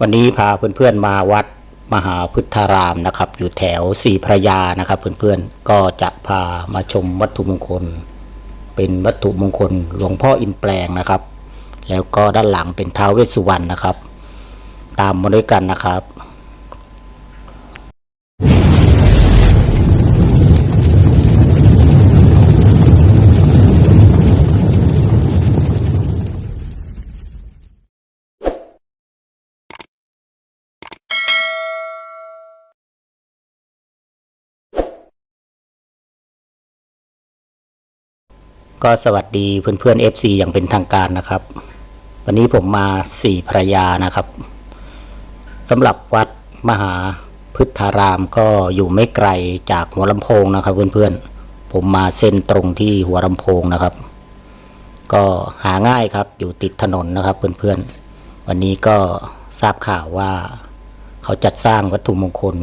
วันนี้พาเพื่อนๆมาวัดมหาพุทธารามนะครับ อยู่แถวสี่พระยานะครับ เพื่อนๆก็จะพามาชมวัตถุมงคล เป็นวัตถุมงคลหลวงพ่ออินแปลงนะครับ แล้วก็ด้านหลังเป็นท้าวเวสสุวรรณนะครับ ตามมาด้วยกันนะครับ ก็สวัสดีเพื่อนๆ FC อย่างเป็นทางการนะครับ วันนี้ผมมาสี่พระยานะครับสำหรับวัดมหาพุทธารามก็อยู่ไม่ไกลจากหัวลำโพงนะครับเพื่อนๆผมมาเส้นตรงที่หัวลำโพงนะครับ ก็หาง่ายครับอยู่ติดถนนนะครับเพื่อนๆวันนี้ก็ทราบข่าวว่าเขาจัดสร้างวัตถุมงคล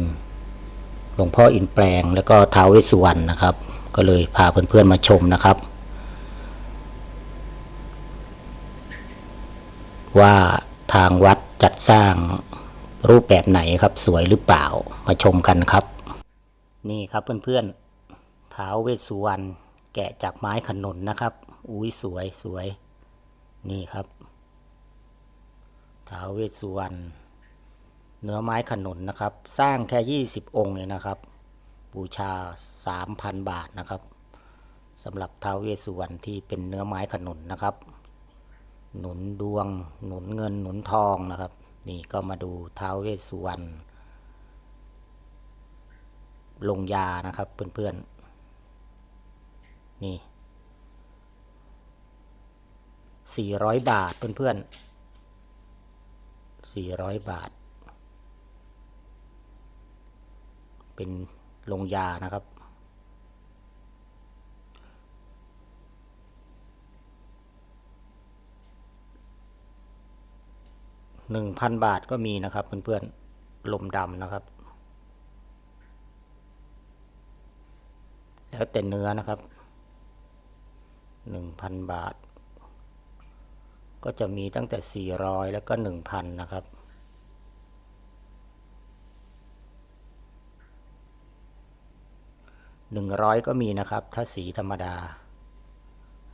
หลวงพ่ออินแปลง แล้วก็ท้าวเวสสุวรรณนะครับ ก็เลยพาเพื่อนๆมาชมนะครับ ว่าทางวัดจัดสร้างรูปแบบไหนครับสวยหรือเปล่ามาชมกันครับ นี่ครับเพื่อนๆท้าวเวสสุวรรณแกะจากไม้ขนุนนะครับ อุ้ยสวยสวย นี่ครับท้าวเวสสุวรรณเนื้อไม้ขนุนนะครับ สร้างแค่ 20 องค์เองนะครับ บูชา 3,000 บาทนะครับสำหรับท้าวเวสสุวรรณที่เป็นเนื้อไม้ขนุนนะครับ หนุนดวง หนุนเงินหนุนทองนะครับ นี่ก็มาดูท้าวเวสสุวรรณลงยานะครับเพื่อนๆ นี่สี่ร้อยบาทเพื่อนๆสี่ร้อยบาท เป็นลงยานะครับ หนึ่งพันบาทก็มีนะครับเพื่อนๆลมดำนะครับ แล้วแต่เนื้อนะครับหนึ่งพันบาท ก็จะมีตั้งแต่สี่ร้อยแล้วก็หนึ่งพันนะครับหนึ่งร้อยก็มีนะครับ ถ้าสีธรรมดา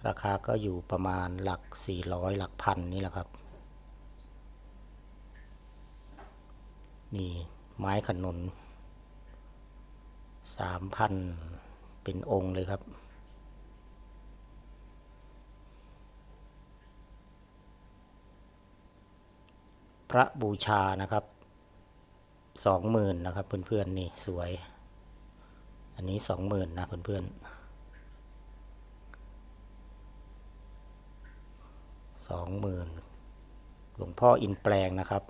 ราคาก็อยู่ประมาณหลักสี่ร้อยหลักพันนี่แหละครับ นี่ไม้ขนุนสามพันเป็นองค์เลยครับ พระบูชานะครับสองหมื่นนะครับเพื่อนๆนี่สวย อันนี้สองหมื่นนะเพื่อนๆสองหมื่นหลวงพ่ออินแปลงนะครับ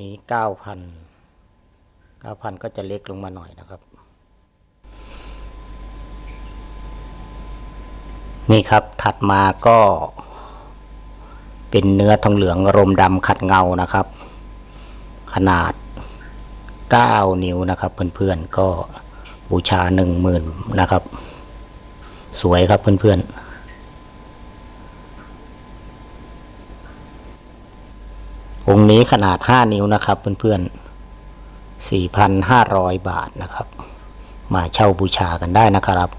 นี้เก้าพันเก้าพันก็จะเล็กลงมาหน่อยนะครับ นี่ครับถัดมาก็ เป็นเนื้อทองเหลืองรมดำขัดเงานะครับ ขนาด 9 นิ้วนะครับเพื่อนๆก็บูชา 10,000 นะครับ สวยครับเพื่อนๆ องค์นี้ขนาด 5 นิ้วนะครับเพื่อนๆ 4,500 บาทนะครับ มาเช่าบูชากันได้นะครับ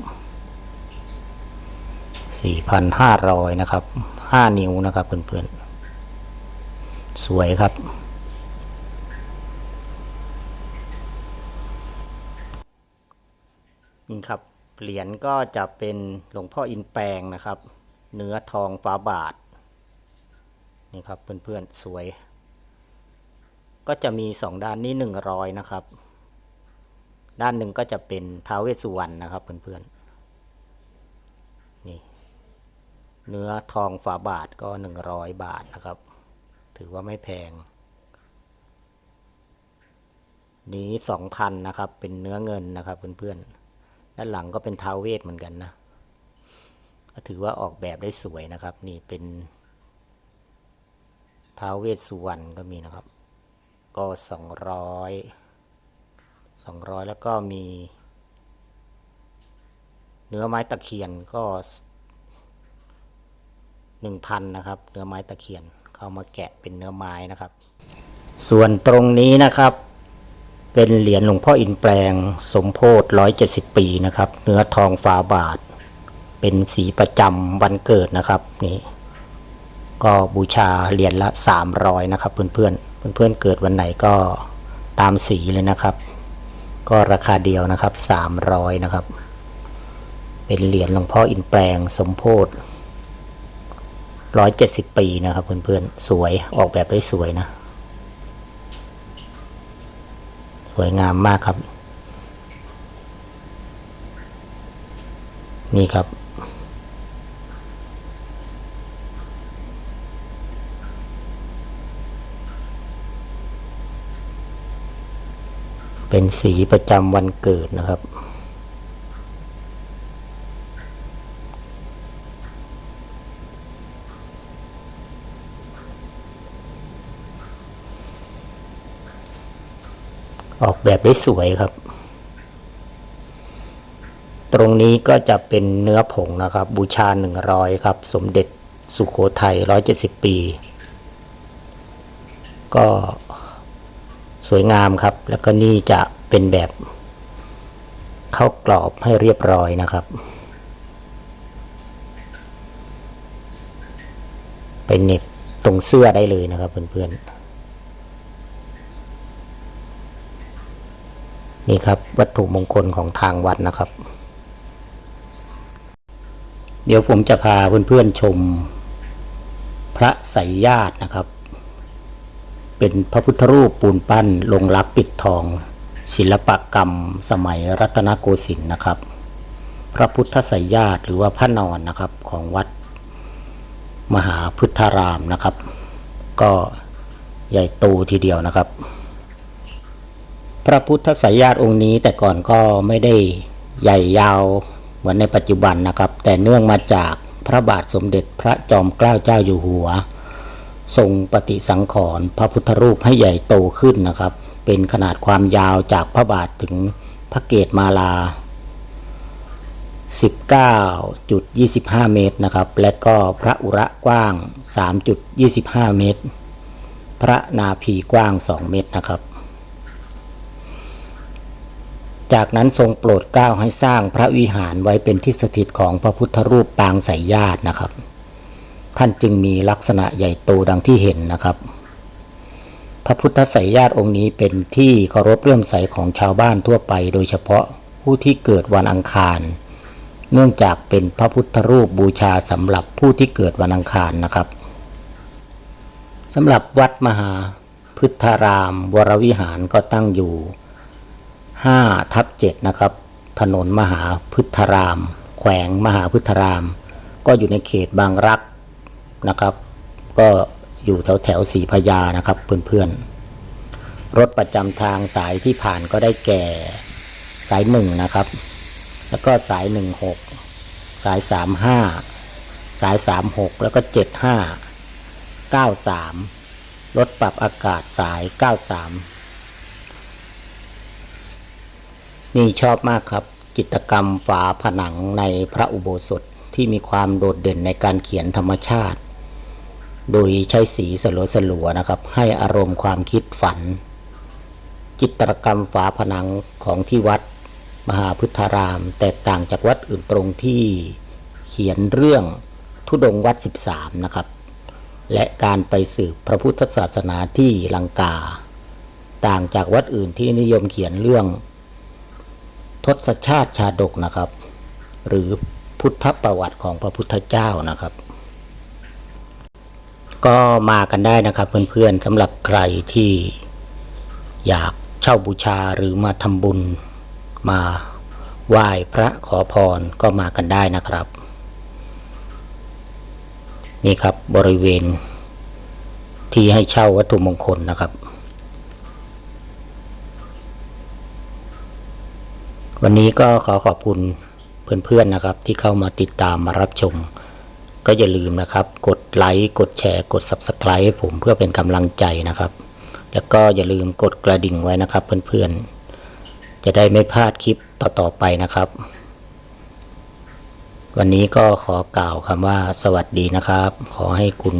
4,500 นะครับ 5 นิ้วนะครับเพื่อนๆ สวยครับนี่ครับ เหรียญก็จะเป็นหลวงพ่ออินแปลงนะครับ เนื้อทองฟ้าบาทนี่ครับเพื่อนๆ สวย ก็จะมีสองด้านนี้หนึ่งร้อยนะครับ ด้านหนึ่งก็จะเป็นท้าวเวสสุวรรณนะครับเพื่อนๆนี่เนื้อทองฝาบาทก็หนึ่งร้อยบาทนะครับ ถือว่าไม่แพง นี้สองพันนะครับ เป็นเนื้อเงินนะครับเพื่อนๆด้านหลังก็เป็นท้าวเวสเหมือนกันนะก็ถือว่าออกแบบได้สวยนะครับ นี่เป็นท้าวเวสสุวรรณก็มีนะครับ ก็สองร้อยสองร้อยแล้วก็มี เนื้อไม้ตะเคียนก็หนึ่งพันนะครับ เนื้อไม้ตะเคียนเข้ามาแกะเป็นเนื้อไม้นะครับ ส่วนตรงนี้นะครับเป็นเหรียญหลวงพ่ออินแปลง สมโพธร้อยเจ็ดสิบปีนะครับ เนื้อทองฝาบาท เป็นสีประจำวันเกิดนะครับนี่ก็บูชาเหรียญละ 300 นะครับเพื่อนๆ เพื่อนๆเกิดวันไหนก็ตามสีเลยนะครับ ก็ราคาเดียวนะครับ 300 นะครับ เป็นเหรียญหลวงพ่ออินแปลงสมโพธิ170 ปีนะครับ เพื่อนๆ สวยออกแบบได้สวยนะ สวยงามมากครับ นี่ครับ เป็นสีประจำวันเกิดนะครับ ออกแบบได้สวยครับ ตรงนี้ก็จะเป็นเนื้อผงนะครับ บูชา100ครับ สมเด็จสุขโขทัย170ปี ก็ สวยงามครับ แล้วก็นี่จะเป็นแบบเข้ากรอบให้เรียบร้อยนะครับเป็นเน็บตรงเสื้อได้เลยนะครับเพื่อนๆ นี่ครับวัตถุมงคลของทางวัดนะครับ เดี๋ยวผมจะพาเพื่อนๆชม พระไสยญาตินะครับ เป็นพระพุทธรูปปูนปั้นลงรักปิดทอง ศิลปกรรมสมัยรัตนโกสินทร์นะครับ พระพุทธสยญาติหรือว่าพระนอนนะครับของวัดมหาพุทธารามนะครับ ก็ใหญ่โตทีเดียวนะครับ พระพุทธสยญาติองค์นี้แต่ก่อนก็ไม่ได้ใหญ่ยาวเหมือนในปัจจุบันนะครับ แต่เนื่องมาจากพระบาทสมเด็จพระจอมเกล้าเจ้าอยู่หัว ทรงปฏิสังขรณ์พระพุทธรูปให้ใหญ่โตขึ้นนะครับ เป็นขนาดความยาวจากพระบาทถึงพระเกศมาลา 19.25 เมตรนะครับ และก็พระอุระกว้าง 3.25 เมตร พระนาภีกว้าง 2 เมตรนะครับ จากนั้นทรงโปรดเกล้าให้สร้างพระวิหารไว้เป็นที่สถิตของพระพุทธรูปปางสายญาตินะครับ ท่านจึงมีลักษณะใหญ่โตดังที่เห็นนะครับ พระพุทธไสยญาติองค์นี้เป็นที่เคารพเลื่อมใสของชาวบ้านทั่วไป โดยเฉพาะผู้ที่เกิดวันอังคาร เนื่องจากเป็นพระพุทธรูปบูชาสำหรับผู้ที่เกิดวันอังคารนะครับสำหรับวัดมหาพุทธารามวรวิหารก็ตั้งอยู่5ทับ7นะครับ ถนนมหาพุทธาราม แขวงมหาพุทธาราม ก็อยู่ในเขตบางรัก นะครับ ก็อยู่แถวแถวสีพญานะครับเพื่อนๆ รถประจำทางสายที่ผ่านก็ได้แก่สายหนึ่งนะครับ แล้วก็สายหนึ่งหกสายสามห้าสายสามหกแล้วก็เจ็ดห้าเก้าสามรถปรับอากาศสายเก้าสามนี่ชอบมากครับกิจกรรมฝาผนังในพระอุโบสถที่มีความโดดเด่นในการเขียนธรรมชาติ โดยใช้สีสลัวสลัวนะครับ ให้อารมณ์ความคิดฝัน จิตรกรรมฝาผนังของที่วัด มหาพุทธาราม แตกต่างจากวัดอื่นตรงที่เขียนเรื่องทุดงค์วัด 13 นะครับ และการไปสืบพระพุทธศาสนาที่ลังกา ต่างจากวัดอื่นที่นิยมเขียนเรื่อง ทศชาติชาดกนะครับ หรือพุทธประวัติของพระพุทธเจ้านะครับ ก็มากันได้นะครับเพื่อนๆสำหรับใครที่อยากเช่าบูชาหรือมาทำบุญมาไหว้พระขอพรก็มากันได้นะครับ นี่ครับบริเวณที่ให้เช่าวัตถุมงคลนะครับ วันนี้ก็ขอขอบคุณเพื่อนๆนะครับ ที่เข้ามาติดตามมารับชม ก็อย่าลืมนะครับ กดไลค์ กดแชร์ กด Subscribe ให้ผมเพื่อเป็นกำลังใจนะครับ แล้วก็อย่าลืมกดกระดิ่งไว้นะครับเพื่อนๆ จะได้ไม่พลาดคลิปต่อๆไปนะครับ วันนี้ก็ขอกล่าวคำว่าสวัสดีนะครับ ขอให้คุณ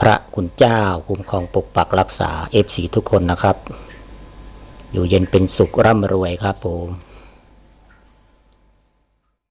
พระคุณเจ้าคุ้มครองปกปักรักษา FC ทุกคนนะครับ อยู่เย็นเป็นสุขร่ำรวยครับผม